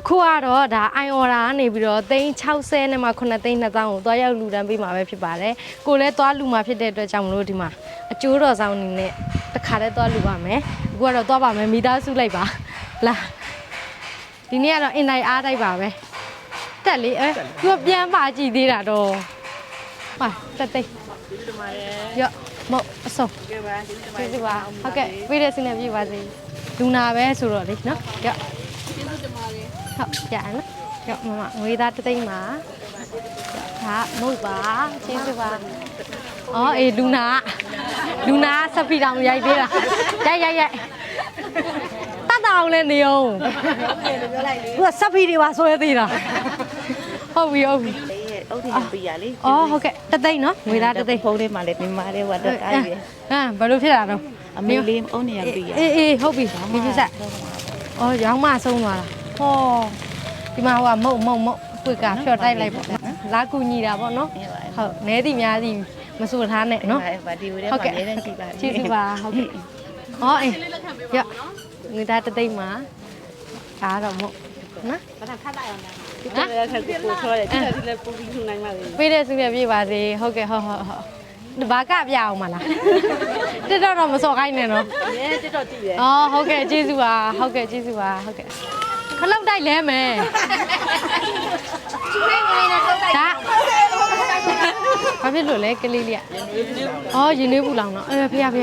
အခုကတော့ဒါ i order ကနေပြီးတော့360နဲ့မှ9သိန်း2000ကိုသွားရောက်လူတန်းပေးမှာပဲဖြစ်ပါတယ်ကိုလည်းသွားလူမှာဖြစ်တဲ့အတွက်ကြောင့်မလို့ဒီမှာအကျိုးတော်ဆောင်အနေနဲ့တစ်ခါတည်းသွားလူပါမယ်အခုကတော့သွားပါမယ်မိသားစုလိုက်ပါလာဒီနေ့ကတော့အင်တိုင်းအားတိုက်ပါပဲတက်လေအဲသူကပြန်ပါကြည့်သေးတာတော့ဟာတက်သိန်းရော့မဟုတ်အစုံကဲပါဒီလိုကျေးဇူးပါဟုတ်ကဲ့ပြေးတဲ့စင်းနဲ့ပြေးပါစေလူနာပဲဆိုတော့လေနော်ရော့ကျေးဇူးတင် ပါတယ်ဟုတ်ကြနော်ရော့မမငွေသားတစ်သိန်းပါဒါမဟုတ်ပါကျေးဇူးပါအော်အေးလူနာလူနာစပီတောင်ရိုက်ပေးတာရိုက်ရိုက်ရိုက်တတ်တောင်လည်းနေအောင်ပြောလိုက်လေသူကစပီတွေပါဆွဲသေးတာဟုတ်ပြီဟုတ်ပြီလေအုတ်ထင်ပြရလေအော်ဟုတ်ကဲ့တစ်သိန်းနော်ငွေသားတစ်သိန်းဖုန်းလေးမှလည်းမြန်မာလေးဝတ်တော့တားပြီဟမ်ဘယ်လိုဖြစ်တာတော့အမေလေးအုတ်နေရပြရအေးအေးဟုတ်ပြီဒီပြဆက်။အော်ရောင်းမဆုံးသွားတာ။ ဟောဒီမှာဟိုကမုံမုံမုံပွေကဖြော်တိုက်လိုက်ပေါ့။လာကူညီတာပေါ့နော်။ဟုတ်နဲသည်များသည်မဆိုထားနဲ့နော်ဗာဒီဝရဲ။ဟုတ်မှာကဲ့ရေးတဲ့ကြည့်ပါကျေးဇူးပါဟုတ်ကဲ့။ဟောအေးရငွေသားတစ်သိမ့်မှာဒါတော့မဟုတ်နော်ဘာသာခတ်လိုက်အောင်ဒီကလည်းထပ်ကိုပို့ခေါ်တယ်ဒီကလည်းပို့ပြီးထူနိုင်ပါလေ။ပေးတဲ့စုရပြပါစေ။ဟုတ်ကဲ့ဟုတ်ဟုတ်ဟုတ်။ဒီဘာကပြအောင်မလား။တက်တော့တော့မစော်ခိုင်းနဲ့နော်ရဲတက်တော့ကြည့်တယ်။အော်ဟုတ်ကဲ့ကျေးဇူးပါဟုတ်ကဲ့ကျေးဇူးပါဟုတ်ကဲ့ ခလောက်တိုက်လဲမယ်ဒါဘာဖြစ်လို့လဲကလေးလေးอ่ะအော်ရင်နှွေးပူလောင်တော့အဲဖေဖေ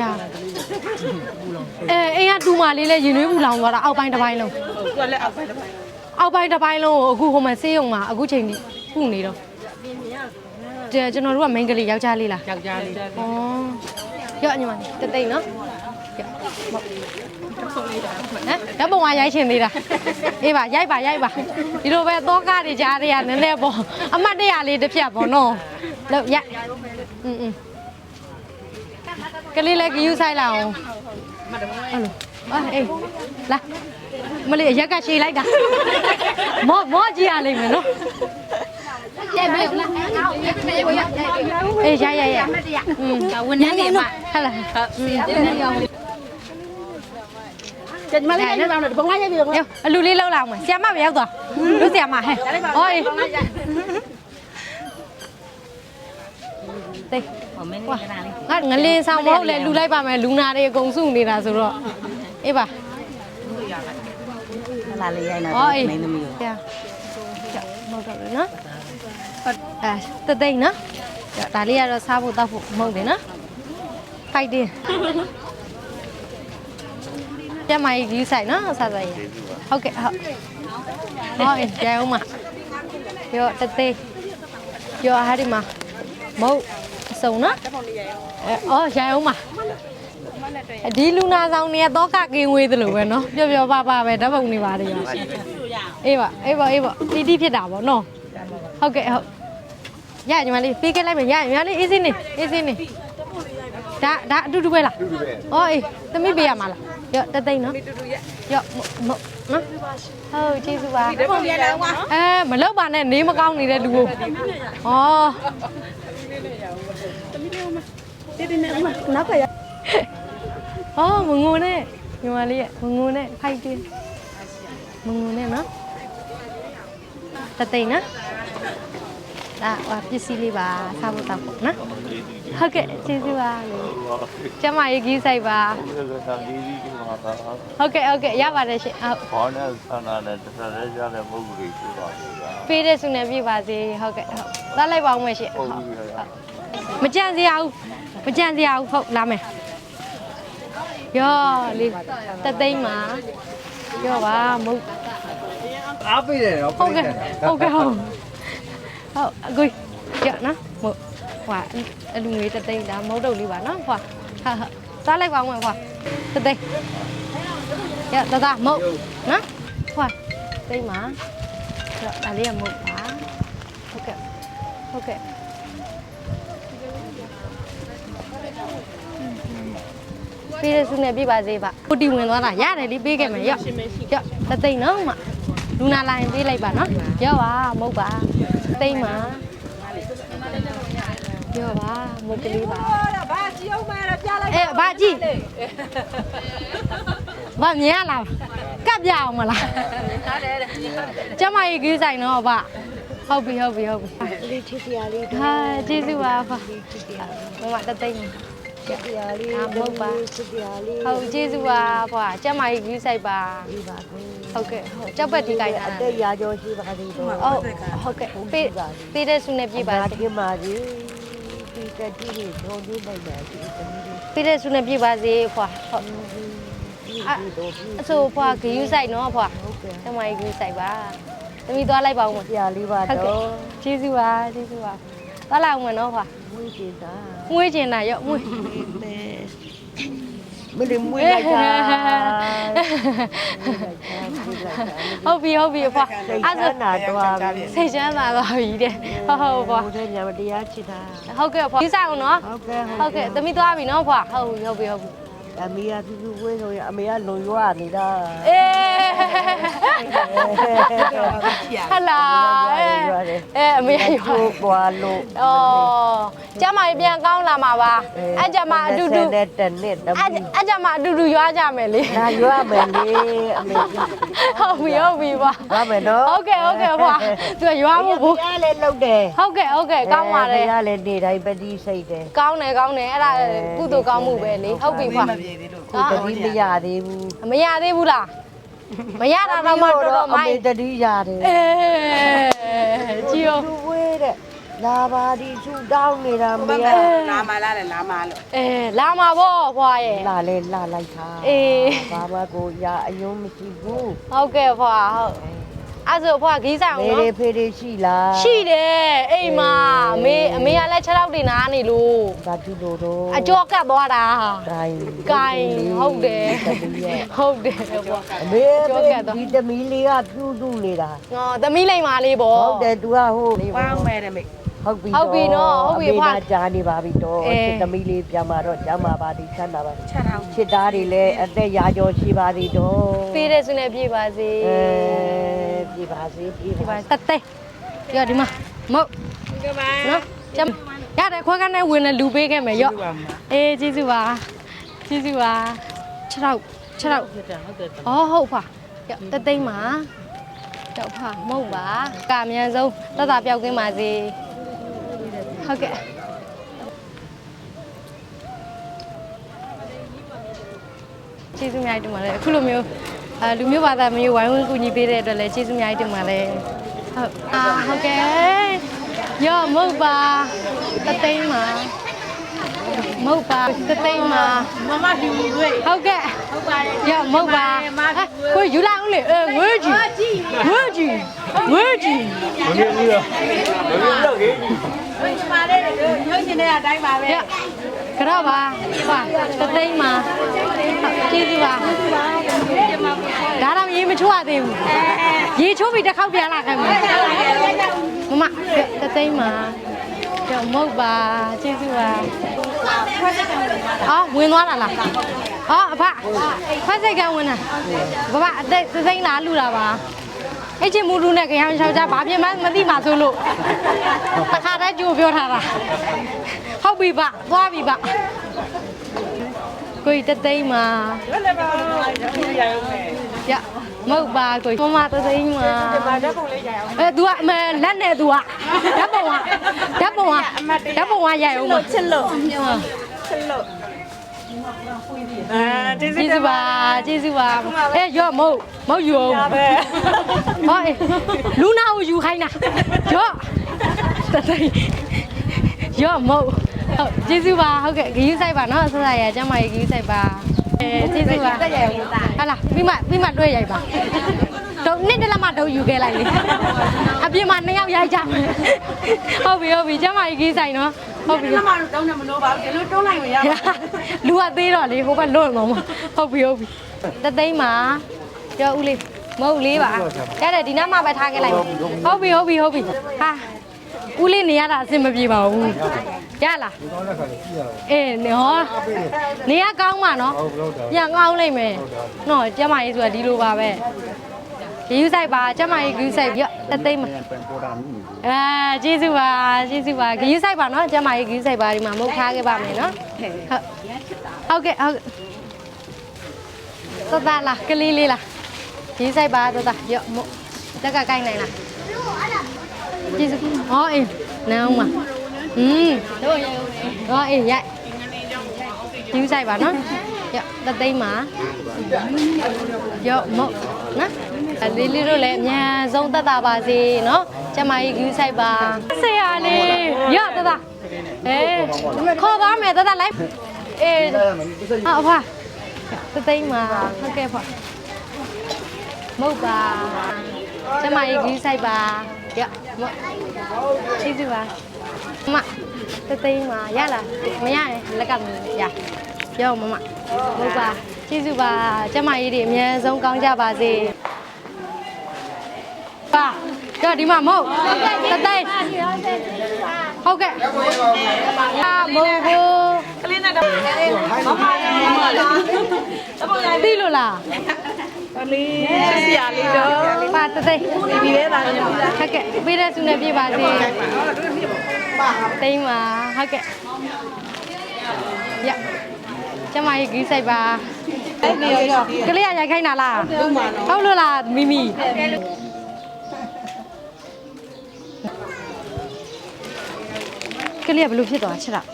အဲအိမ်ကတူမလေးလဲရင်နှွေးပူလောင်သွားတာအောက်ပိုင်းတစ်ပိုင်းလုံးသူကလည်းအောက်ပိုင်းတစ်ပိုင်းအောက်ပိုင်းတစ်ပိုင်းလုံးကိုအခုဟိုမှာဆေးရုံမှာအခုချိန်ကြီးပူနေတော့ကျကျွန်တော်တို့ကမိန်းကလေးယောက်ျားလေးလားယောက်ျားလေးဩရော့ညီမလေးတသိမ့်နော် ဓာတ်ပုံကရိုက်ရှင်သေးတာအေးပါရိုက်ပါရိုက်ပါဒီလိုပဲသောကတွေကြားတွေကနည်းနည်းပေါ့အမှတ်တရလေးတစ်ဖြတ်ပေါ့နော်လို့ရိုက်อืมကလေးလည်းကယူဆိုင်လာအောင်အဲ့လိုအေးလာမလေးရက်ကရှည်လိုက်တာမောမောကြည့်ရလိမ့်မယ်နော်ကြည့်မလို့လားအေးရရရရဟွန်းညနေမှာဟုတ်လားဟုတ် ကျမလေးလည်းပြောင်းတယ်ဘုံလိုက်ရပြီရောအလူလေးလောက်လာအောင်မယ်ဆီယမမရောက်သွားလူဆီယမဟဲ့ဟောအေးတိတ်ဟောမင်းလေးကနာလေးငါငလင်းဆောင်မဟုတ်လေလူလိုက်ပါမယ်လူနာတွေအကုန်စုနေတာဆိုတော့အေးပါလာလေးရိုက်နေဟောအေးမင်းသမီးကိုကြာကြာမဟုတ်တော့လေနော်အဲတသိမ့်နော်ကြာဒါလေးကတော့စားဖို့တောက်ဖို့မဟုတ်တယ်နော်ဖိုက်တင် ကျမကြီးယူဆိုင်နော်စားစားရဟုတ်ကဲ့ဟုတ်ဟောအေးကြအောင်မရောတသိမ့်ရောဟာဒီမှာမဟုတ်အစုံနော်အဲအော်ရအောင်မဒီလူနာဆောင်နေတော့ကကင်းဝေးသလိုပဲเนาะပျော်ပျော်ပါပါပဲဓာတ်ပုံနေပါတယ်ရောအေးပါအေးပါအေးပါတီတီဖြစ်တာပေါ့နော်ဟုတ်ကဲ့ဟုတ်ရညီမလေးပေးခဲ့လိုက်မယ်ရညီမလေးအေးစင်းနေအေးစင်းနေဒါဒါအတူတူပဲလားအော်အေးသမီးပေးရမှာလား ရော့တသိန်းနော်ရော့မမနော်ဟုတ်ကျေးဇူးပါဒီပုံရလာကွာအဲမလောက်ပါနဲ့နေမကောင်းနေတဲ့လူကိုဩဒီဒီနဲ့နောက်ကရဩမငုံနဲ့ညီမလေးရဲ့မငုံနဲ့ဖိုက်တင်းမငုံနဲ့နော်တသိန်းနော်ဒါဟိုပစ္စည်းလေးပါစားဖို့တောက်ဖို့နော်ဟုတ်ကဲ့ကျေးဇူးပါလို့ကျမရေးကြီးဆိုင်ပါသာဒီဒီဒီမှာသာ ဟုတ်ကဲ့ဟုတ်ကဲ့ရပါတယ်ရှင်ဟုတ်ဘောနဲ့ဆန္ဒနဲ့တစ်ခါတည်းကြားတဲ့ပုဂ္ဂိုလ်တွေရှိပါသေးတယ်ပေးတဲ့စုနဲ့ပြပါစေဟုတ်ကဲ့ဟုတ်သားလိုက်ပါဦးမယ်ရှင်။ဟုတ်ဟုတ်ပြီခင်ဗျာမကြံစရာဘူးမကြံစရာဘူးဟုတ်လာမယ်ရောလေးတသိမ်းမှာရောပါမဟုတ်အားပေးတယ်တော့ဟုတ်ကဲ့ဟုတ်ကဲ့ဟုတ်ဟုတ်အကိုရနော်မဟုတ်ဟွာအလူငွေတသိမ်းဒါမဟုတ်တော့လေးပါနော်ဟွာဟာဟာစားလိုက်ပါဦးမယ်ဟွာ တသိမ်းရတသားမဟုတ်နော်ဟွာသိမ်းမှာရောဒါလေးကမဟုတ်ပါဟုတ်ကဲ့ဟုတ်ကဲ့ပေးရစုနဲ့ပြပါစေပါကိုတီဝင်သွားတာရတယ်လေပေးခဲ့မယ်ရော့ရော့တသိမ့်နော်မလူနာလာရင်ပေးလိုက်ပါနော်ရော့ပါမဟုတ်ပါသိမ့်ပါ ရော့ပါမဟုတ်ကလေးပါဘာကြည့်အောင်မရပြလိုက်အေးဘာကြည့်ဘာမြင်ရလားကပ်ပြအောင်မလားကျမကြီးကြီးဆိုင်နော်ဗျဟုတ်ပြီဟုတ်ပြီဟုတ်ပြီလေးချစ်စရာလေးဟာကျေးဇူးပါဗျမမတသိမ့်ချစ်စရာလေးအာမဟုတ်ပါချစ်စရာလေးဟုတ်ကျေးဇူးပါဗျကျမကြီးကြီးဆိုင်ပါဒီပါကွယ်ဟုတ်ကဲ့ဟုတ်ကြောက်ပတ်ဒီကိုင်တာအသက်ရာကျော်ရှိပါသေးတော့ဟုတ်ဟုတ်ကဲ့ပေးပေးတဲ့ဆုနဲ့ပြပါပါစေတကယ်ပါကြီး ဒီကတိလေးတော့ဒီနိုင်ပါစီတမီးလေးပေးတဲ့ဆုနဲ့ပြပါစေဖွာဟုတ်ဒီတော့ဒီအဆိုဖွာဂယူးဆိုင်နော်ဖွာဟုတ်ကဲ့ကျမကြီးကြီးဆိုင်ပါသမီးသွားလိုက်ပါဦးမဆရာလေးပါဟုတ်ကဲ့တော့ကျေးဇူးပါကျေးဇူးပါသွားလိုက်အောင်မနော်ဖွာမွေးတင်တာမွေးကျင်တာရော့မွေးမလေးမွေးလိုက်တာ ဟုတ်ပြီဟုတ်ပြီဖွာစိတ်အဲ့ဆဆိုန်းတာတော့ပြီစိတ်ချမ်းသာသွားပြီတဲ့ဟုတ်ဟုတ်ဖွာဘုရားညမတရားချစ်တာဟုတ်ကဲ့ဖွာယူဆိုင်အောင်နော်ဟုတ်ကဲ့ဟုတ်ကဲ့သမီးသွားပြီနော်ဖွာဟုတ်ပြီဟုတ်ပြီဟုတ်ပြီ အမေကသူသူဝေးဆိုရင်အမေကလွန်ရွာနေတာအေးဟလာအဲအမေရွာကိုပွားလို့အော်ကျမကြီးပြန်ကောင်းလာမှာပါအဲ့ကြမှာအတူတူနဲ့တနစ်တအဲ့မီအဲ့ကြမှာအတူတူရွာကြမယ်လေလာရွာမယ်လေအမေဟုတ်ပြီဟုတ်ပြီပါရွာမယ်နော်ဟုတ်ကဲ့ဟုတ်ကဲ့ဖွာသူကရွာဖို့ဘူးဘုရားလည်းလှုပ်တယ်ဟုတ်ကဲ့ဟုတ်ကဲ့ကောင်းပါတယ်ဘုရားလည်းနေတိုင်းပတိစိတ်တယ်ကောင်းတယ်ကောင်းတယ်အဲ့ဒါကုသိုလ်ကောင်းမှုပဲလေဟုတ်ပြီဖွာကိုတတိမရသေးဘူးမရသေးဘူးလားမရတာတော့မှတော်တော်မိုအမေင်းတတိရတယ်အေးကြည့်ရောသူဝေးတဲ့လာပါဒီသူတောင်းနေတာမေကလာမလားလေလာမလို့အေးလာမှာပေါ့ဖွာရဲ့လာလဲလာလိုက်တာအေးဘာမှကိုရအယုံမရှိဘူးဟုတ်ကဲ့ဖွာဟုတ် အဲ့ဆိုဖွာဂီးဆိုင်အောင် မေ နော် တွေဖေတွေရှိလား ရှိတယ်အိမ်မှာအမေအမေကလည်း6လောက်တင်နာနေလို့ ဘာကြည့်လို့တော့ အကျော်ကတ်သွားတာ ကိုင်း ကိုင်းဟုတ်တယ် တတိယ ဟုတ်တယ်ပေါ့ အမေ ကြောကတ်သွား ဒီသမီးလေးကပြုစုနေတာ ငေါသမီးလိမ့်မာလေးပေါ့ ဟုတ်တယ် तू ကဟို ပေါင်းမယ်တဲ့မိ ဟုတ်ပြီ ဟုတ်ပြီနော်ဟုတ်ပြီ အမေ ဖွာ ကကြားနေပါပြီတော့ အေး ချစ်သမီးလေးပြန်มาတော့ကြားมาပါသည်ချမ်းသာပါ 6ထောင် ချစ်သားတွေလည်းအသက်ရာကျော်ရှိပါသည်တော့ ပေးတဲ့ဆုနဲ့ပြေပါစေ အဲပြပါစေပြ ပြေ ပါ ပါတသက်ရောဒီမှာမဟုတ် ကဲပါ နော်ကျမရတယ်ခွဲကန်းနဲ့ဝင်တဲ့လူပေးခဲ့မယ်ရော့အေး ကျေးဇူးပါကျေးဇူးပါ6လောက်6လောက်ဟုတ်တယ်ဟုတ်တယ်ဩဟုတ်ပါရော့တသိမ့်မှာတော့ဖာမဟုတ်ပါကာအမြန်ဆုံးတတ်တာပြောက်ကင်းပါစေဟုတ်ကဲ့ကျေးဇူးအများကြီးတင်ပါတယ် အခုလိုမျိုးအဲလူမျိုးဘာသာမျိုးဝိုင်းဝန်းကူညီပေးတဲ့အတွက်လည်းကျေးဇူးအများကြီးတင်ပါတယ်ဟုတ်အာဟုတ်ကဲ့ရောမဟုတ်ပါတသိန်းမှာမဟုတ်ပါတသိန်းမှာမမဒီလူတွေဟုတ်ကဲ့ဟုတ်ပါတယ်ရောမဟုတ်ပါကိုယူလာအောင်လေအဲဝဲကြီးဝဲကြီးဝဲကြီးမင်းကြီးရောမင်းတော့ကြီးဝိမာလေးတွေရွှေရှင်တဲ့အတိုင်းပါပဲရ ကတော့ပါပါတသိန်းမှာကျေးဇူးပါဒါတော့ရေမချိုးရသေးဘူးရေချိုးပြီးတစ်ခေါက်ပြန်လာခဲ့မယ်မမတသိန်းမှာကြောက်မဟုတ်ပါကျေးဇူးပါအော်ဝင်သွားတာလားအော်အဖဖက်စိတ်ကဝင်တာဘဘအသိသိန်းလားလူတာပါအဲ့ချင်းမူလူနဲ့ကြံချောက်ကြဘာဖြစ်မှမသိမှဆိုလို့တခါတည်းကြိုးပြောထားတာ ဟုတ်ပြီပါသွားပြီပါကိုကြီးတသိန်းမှာလည်းပါဒီရအောင်မယ်ရမဟုတ်ပါကိုကြီးမမတသိန်းမှာပါတဲ့ပုံလေးရအောင်အဲ तू ကအမလက်နဲ့ तू ကဓာတ်ပုံကဓာတ်ပုံကဓာတ်ပုံကရိုက်အောင်မချစ်လို့ချစ်လို့အာဒီစစ်ကျေးဇူးပါကျေးဇူးပါအဲရော့မဟုတ်မဟုတ်ယူအောင်ပဲဟောအေးလူနာကိုယူခိုင်းတာရော့တသိန်းရော့မဟုတ် ဟုတ်ကျေးဇူးပါဟုတ်ကဲ့ဂယူးဆိုင်ပါနော်ဆက်ဆက်ရကျမကြီးဂယူးဆိုင်ပါအဲကျေးဇူးပါတက်ရအောင်ဟာလားပြီးမှပြီးမှတွေ့ရိုက်ပါတော့နှစ်တလက်မှတော့ယူခဲ့လိုက်လေအပြင်မှာနှစ်ယောက်ရိုက်ကြမယ်ဟုတ်ပြီဟုတ်ပြီကျမကြီးဂယူးဆိုင်နော်ဟုတ်ပြီဒီမှာတော့တောင်းနေမလို့ပါဘူးဒီလိုတွန်းလိုက်မရဘူးလူကသေးတော့လေဟိုဘက်လွတ်မှာမဟုတ်ပြီဟုတ်ပြီတသိန်းမှာကြောဦးလေးမဟုတ်လေးပါရတယ်ဒီနားမှာပဲထားခဲ့လိုက်ဟုတ်ပြီဟုတ်ပြီဟုတ်ပြီဟာ ဦးလေးနေရတာအဆင်မပြေပါဘူးရလားအေးနေဟောနေရကောင်းမှာနော်ပြန်ကောင်းလိုက်မယ်နော်ကျမကြီးဆိုတာဒီလိုပါပဲယူဆိုင်ပါကျမကြီးယူဆိုင်ပြတသိန်းမှာအာကျေးဇူးပါကျေးဇူးပါယူဆိုင်ပါနော်ကျမကြီးယူဆိုင်ပါဒီမှာမဟုတ်ထားခဲ့ပါမယ်နော်ဟုတ်ဟုတ်ကဲ့ဟုတ်ကဲ့တတလားကလေးလေးလားရေးဆိုင်ပါတတရော့မို့တက်ကကိုက်နိုင်လားကျေးဇူးဟောအေးနောင်မ อืมတို့ရိုက်ဦးနေဟောအေးရိုက်ယူဆိုင်ပါနော်ရော့တသိမ်းမှာရော့မို့နော်အလေးလေးတို့လည်းအများဆုံးတက်တာပါစေနော်ကျမကြီးယူဆိုင်ပါဆရာလေးရော့တတအေးခေါ်သွားမယ်တတလိုက်အေးဟာအဖတသိမ်းမှာဟုတ် ကဲ့ဖောမဟုတ်ပါကျမကြီးယူဆိုင်ပါရော့မို့ကျေးဇူးပါမမတသိမ်းမှာရလားမရရင်လက်ကမရပြောမမဟုတ်ပါကျေးဇူးပါကျမကြီးတွေအများဆုံးကောင်းကြပါစေပါကြောဒီမှာမဟုတ်တသိမ်းဟုတ်ကဲ့အာမို့ကိုကလေးနဲ့တော့မမလေးမမလေးသိလို့လား ကလေးစစ်စရာလေးတော့ပါတသိမ်းဒီလေးသားနေပြီလားဟုတ်ကဲ့ပေးတဲ့ဆုနဲ့ပြပါစေတိမ့်ပါဟုတ်ကဲ့ရကျမကြီးဂီးဆိုင်ပါအဲ့ဒီရောကလေးကရိုက်ခိုင်းတာလားဟုတ်လို့လားမီမီကလေးကဘယ်လိုဖြစ်သွားချက်လား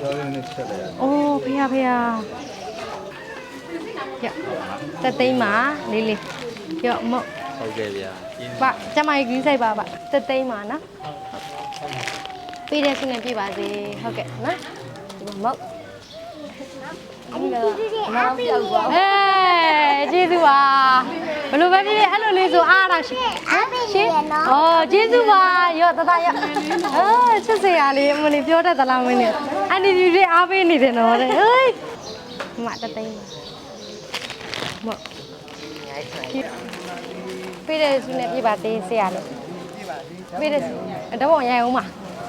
ပြောရင်းနဲ့ချက်လိုက်ရအိုးဖေရဖေရ ရတသိမ်းပါလေးလေးရော့မော့ဟုတ်ကဲ့ဗျာပါကျမကြီးဂီးဆိုင်ပါပါတသိမ်းပါနော်ပေးတဲ့ဆုနဲ့ပြပါစေဟုတ်ကဲ့နော်ဒီမှာမော့အေးကျေးဇူးပါဘလို့ပဲဖြစ်ဖြစ်အဲ့လိုလေးဆိုအားတော့ရှင်ရှင်ဩကျေးဇူးပါရော့တတရော့အော်ချစ်စရာလေးမနေပြောတတ်သလားမင်းနဲ့အန်ဒီဒီတွေအားပေးနေတယ်နော်တဲ့ဟေးမတသိန်းမ ပေးတဲ့ဆုနဲ့ပြပါသေးဆရာလို့ပေးတဲ့ဆုတော့ဘောရိုက်အောင်ပါ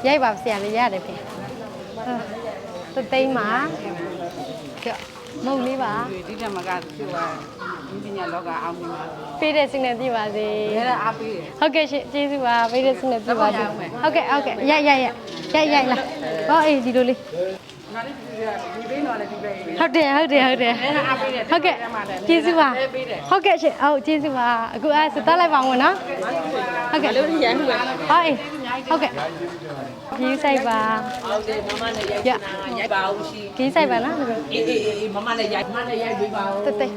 ရိုက်ပါဆရာလေးရတယ်ဖေတသိန်းပါကြော့မုံလေးပါဒီကမကသူကဒီပညာလောကအောင်မြင်ပါပေးတဲ့စိတ်နဲ့ပြပါစေရဲအားပေးတယ်ဟုတ်ကဲ့ရှင်ကျေးဇူးပါပေးတဲ့စိတ်နဲ့ပြပါစေဟုတ်ကဲ့ဟုတ်ကဲ့ရိုက်ရိုက်ရိုက်ရိုက်ရိုက်လာဟောအေးဒီလိုလေး ငါလေးဒီဒီပေးတော့လည်းဒီပဲဟုတ်တယ်ဟုတ်တယ်ဟုတ်တယ်အားပေးတယ်ဟုတ်ကဲ့ကျေးဇူးပါဟုတ်ကဲ့ရှင်ဟုတ်ကျေးဇူးပါအခုအဲစတက်လိုက်ပါဦးနော်ဟုတ်ကဲ့လို့ရမ်းပါဟောအေးဟုတ်ကဲ့ကြီးဆိုင်ပါဟုတ်တယ်မမနဲ့ရိုက်ရရိုက်ပါဦးရှိကြီးဆိုင်ပါနော်အေးအေးအေးမမနဲ့ရိုက်မမနဲ့ရိုက်ပေးပါဦးတက်တက်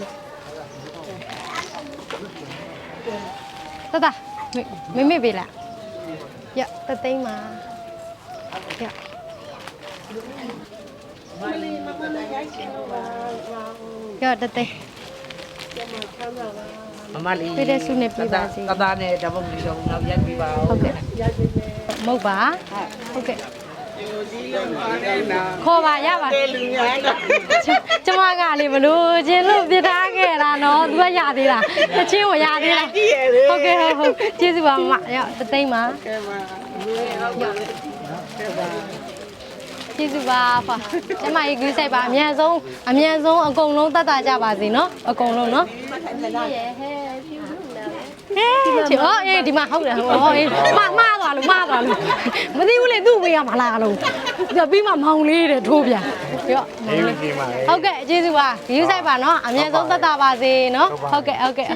တတမမေပေးလားရတသိမ်းပါရ ရတသိမ်းမမလေးပြည့်တဲ့ဆုနဲ့ပြပါစေတသားနဲ့ဓမ္မမီတော့နောက်ရိုက်ပေးပါဦးဟုတ်ကဲ့မဟုတ်ပါဟုတ်ကဲ့ခေါ်ပါရပါလူများတော့ကျမကလေမလို့ချင်းလို့ပြထားခဲ့တာနော်သူကရသေးတာတချင်းကိုရသေးတာဟုတ်ကဲ့ဟုတ်ဟုတ်ကျေးဇူးပါမမရတသိမ်းပါကျေး ဇူးပါဖာကျမကြီးကူးဆိုင်ပါအမြန်ဆုံးအမြန်ဆုံးအကုန်လုံးတတ်တာကြပါစေနော်အကုန်လုံးနော်ဟဲ့ချီအော်အေးဒီမှာဟုတ်တယ်ဟောအေးမမှားသွားလို့မှားသွားလို့မသိဘူးလေသူ့မေးရမှာလားလို့ပြီးပြီးမှမောင်လေးတဲ့ထိုးပြန်ရော့မောင်လေးဟုတ်ကဲ့ကျေးဇူးပါယူဆိုင်ပါနော်အမြဲဆုံးသက်သာပါစေနော်ဟုတ်ကဲ့ဟုတ်ကဲ့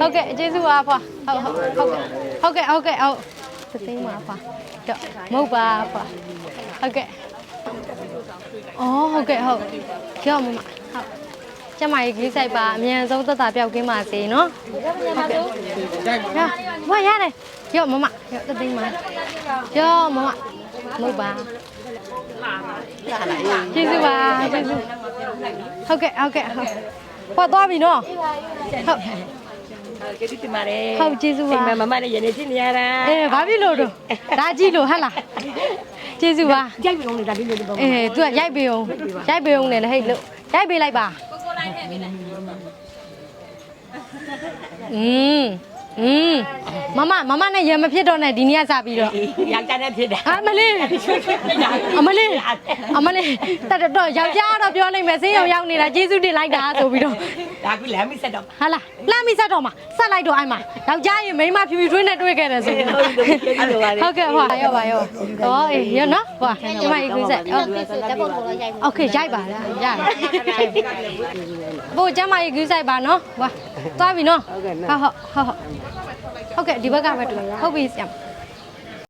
ဟုတ်ကဲ့ကျေးဇူးပါဖွာဟုတ်ဟုတ်ဟုတ်ကဲ့ဟုတ်ကဲ့ဟုတ်သသိမ်းပါဖွာတော့မဟုတ်ပါဖွာဟုတ်ကဲ့ အော်ဟုတ်ကဲ့ဟုတ်ရော့မမဟုတ်ကျမကြီးကြီးဆိုင်ပါအမြန်ဆုံးသက်သာပြောက်ကင်းပါစေနော်ဟုတ်ကဲ့ရဝါရတယ်ရော့မမရော့တသိမ်းမရော့မမမဟုတ်ပါကျေးဇူးပါကျေးဇူးဟုတ်ကဲ့ဟုတ်ကဲ့ဟုတ်ပေါ်သွားပြီနော်ဟုတ်ကျေးဇူးတင်ပါတယ်ဟုတ်ကျေးဇူးပါမမနဲ့ရနေကြည့်နေရတာအေးဘာဖြစ်လို့တော့ဒါကြည့်လို့ဟဟလား ကျေးဇူးပါ ကြိုက်ပြီအောင်နေတာဒီလိုဒီပုံ အေး तू ကရိုက်ပေးအောင်ရိုက်ပေးအောင်လည်းဟဲ့လို့ရိုက်ပေးလိုက်ပါอืม อืมမမမမနဲ့ရမဖြစ်တော့နဲ့ဒီနေ့ကစပြီးတော့ ယောက်ျားနဲ့ဖြစ်တယ် အမလေးအမလေးအမလေးတတ်တော့ယောက်ျားတော့ပြောလိုက်မယ်စင်းရောင်ရောက်နေတာကျေးဇူးတင်လိုက်တာဆိုပြီးတော့ ဒါကလမ်းမဆက်တော့ ဟာလားလှမ်းပြီးဆက်တော့မှာဆက်လိုက်တော့အဲ့မှာယောက်ျားရင်မိန်းမဖြူဖြူထွေးနဲ့တွေ့ခဲ့တယ်ဆိုပြီးဟုတ်ကဲ့ဟောရောပါရောဟောအေးရောနော်ဟောဒီမှာအေးဆက်ဟုတ် ဓာတ်ပုံတော့ရိုက် โอเคရိုက်ပါလားရတယ်ဘို့ကျမကြီးကူးဆိုင်ပါနော်ဟွာသွားပြီနော်ဟုတ်ဟုတ်ဟုတ်ဟုတ် ဟုတ်ကဲ့ဒီဘက်ကပဲတူဟုတ်ပြီဆရာ